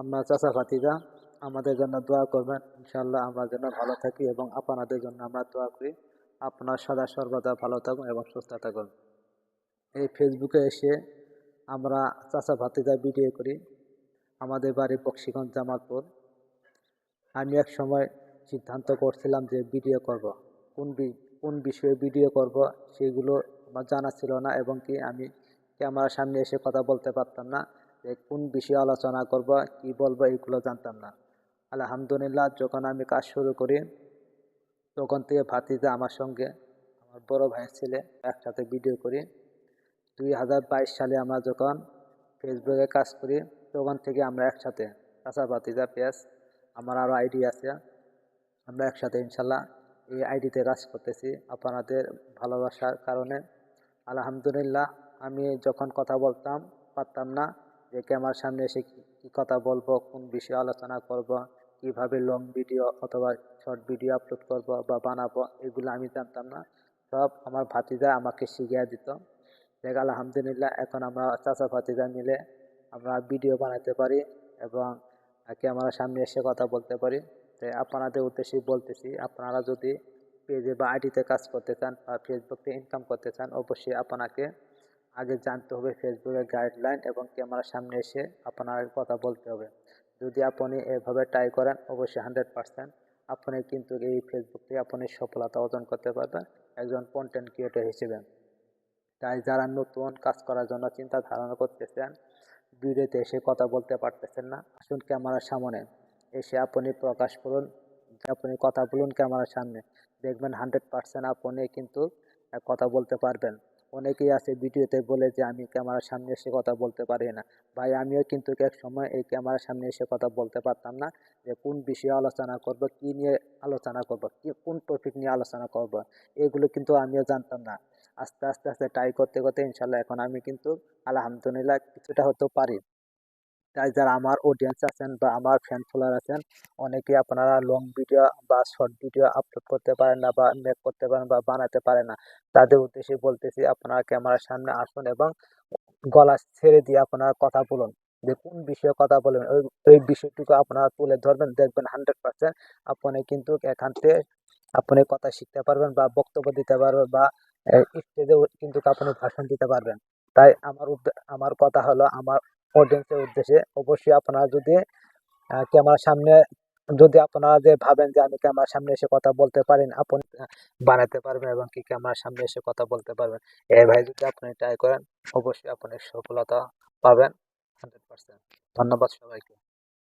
আমরা চাচা ফাতিজা আমাদের জন্য দোয়া করবেন। ইনশাল্লাহ আমরা যেন ভালো থাকি এবং আপনাদের জন্য আমরা দোয়া করি। আপনার সদা সর্বদা ভালো থাকুন এবং সুস্থ থাকুন। এই ফেসবুকে এসে আমরা চাচা ভাতিজা ভিডিও করি। আমাদের বাড়ি বক্সিগঞ্জ জামালপুর। আমি এক সময় সিদ্ধান্ত করছিলাম যে ভিডিও করব। কোন কোন বিষয়ে ভিডিও করব সেগুলো আমার জানা ছিল না এবং কি আমি ক্যামেরার সামনে এসে কথা বলতে পারতাম না। যে কোন বিষয়ে আলোচনা করব, কি বলব এইগুলো জানতাম না। আলহামদুলিল্লাহ, যখন আমি কাজ শুরু করি, তখন থেকে ভাতিজা আমার সঙ্গে, আমার বড় ভাইয়ের ছেলে একসাথে ভিডিও করি। দুই হাজার বাইশ সালে আমরা যখন ফেসবুকে কাজ করি, তখন থেকে আমরা একসাথে, চাচা, ভাতিজা, পেঁয়াজ, আমার আরও আইডি আছে। আমরা একসাথে ইনশাল্লাহ এই আইডিতে কাজ করতেছি আপনাদের ভালোবাসার কারণে। আলহামদুলিল্লাহ, আমি যখন কথা বলতাম, পারতাম না। যে ক্যামেরার সামনে এসে কি কথা বলব, কোন বিষয়ে আলোচনা করব, কীভাবে লং ভিডিও অথবা শর্ট ভিডিও আপলোড করব বা বানাবো, এগুলো আমি জানতাম না। সব আমার ভাতিজা আমাকে শিখিয়ে দিত। দেখ, আলহামদুলিল্লাহ, এখন আমরা চাচা ভাতিজা মিলে আমরা ভিডিও বানাতে পারি এবং ক্যামেরার সামনে এসে কথা বলতে পারি। তাই আপনাদের উদ্দেশ্যে বলতেছি, আপনারা যদি পেজে বা আইডিতে কাজ করতে চান বা ফেসবুকে ইনকাম করতে চান, অবশ্যই আপনাকে আগে জানতে হবে ফেসবুকের গাইডলাইন এবং ক্যামেরার সামনে এসে আপনার কথা বলতে হবে। যদি আপনি এভাবে ট্রাই করেন, অবশ্যই হান্ড্রেড পারসেন্ট আপনি কিন্তু এই ফেসবুক থেকে আপনি সফলতা অর্জন করতে পারবেন, একজন কন্টেন্ট ক্রিয়েটর হিসেবে। তাই যারা নতুন কাজ করার জন্য চিন্তা ধারণা করতেছেন, ভিডিওতে এসে কথা বলতে পারতেছেন না, আসুন ক্যামেরার সামনে এসে আপনি প্রকাশ করুন, আপনি কথা বলুন ক্যামেরার সামনে, দেখবেন হান্ড্রেড পার্সেন্ট আপনি কিন্তু কথা বলতে পারবেন। অনেকেই আছে ভিডিওতে বলে যে, আমি ক্যামেরার সামনে এসে কথা বলতে পারি না। ভাই, আমিও কিন্তু এক সময় এই ক্যামেরার সামনে এসে কথা বলতে পারতাম না যে, কোন বিষয়ে আলোচনা করব, কি নিয়ে আলোচনা করব, কি, কোন টপিক নিয়ে আলোচনা করব, এগুলো কিন্তু আমিও জানতাম না। আস্তে আস্তে আস্তে ট্রাই করতে করতে ইনশাল্লাহ এখন আমি কিন্তু আলহামদুলিল্লাহ কিছুটা হতেও পারি। তাই যারা আমার অডিয়েন্স আছেন বা আমার ফ্যান ফলোয়ার আছেন, অনেকে আপনারা লং ভিডিও বা শর্ট ভিডিও আপলোড করতে পারেন না বা মেক করতে পারেন বা বানাতে পারেন না। তাদের উদ্দেশ্যে বলতেছি, আপনারা ক্যামেরার সামনে আসুন এবং গলা ছেড়ে দিয়ে আপনারা কথা বলুন। যে কোন বিষয়ে কথা বলবেন, ওই ওই বিষয়টুকু আপনারা তুলে ধরবেন, দেখবেন হান্ড্রেড পার্সেন্ট আপনি কিন্তু এখান থেকে আপনি কথা শিখতে পারবেন বা বক্তব্য দিতে পারবেন বা স্টেজেও কিন্তু আপনি ভাষণ দিতে পারবেন। তাই আমার আমার কথা হলো, আমার অডিয়েন্সের উদ্দেশ্যে অবশ্যই আপনারা যদি ক্যামেরার সামনে, যদি আপনারা যে ভাবেন যে আমি ক্যামেরার সামনে এসে কথা বলতে পারেন আপনি বানাতে পারবেন এবং কি ক্যামেরার সামনে এসে কথা বলতে পারবেন। এই ভাই যদি আপনি ট্রাই করেন, অবশ্যই আপনি সফলতা পাবেন হান্ড্রেড পার্সেন্ট ধন্যবাদ সবাইকে।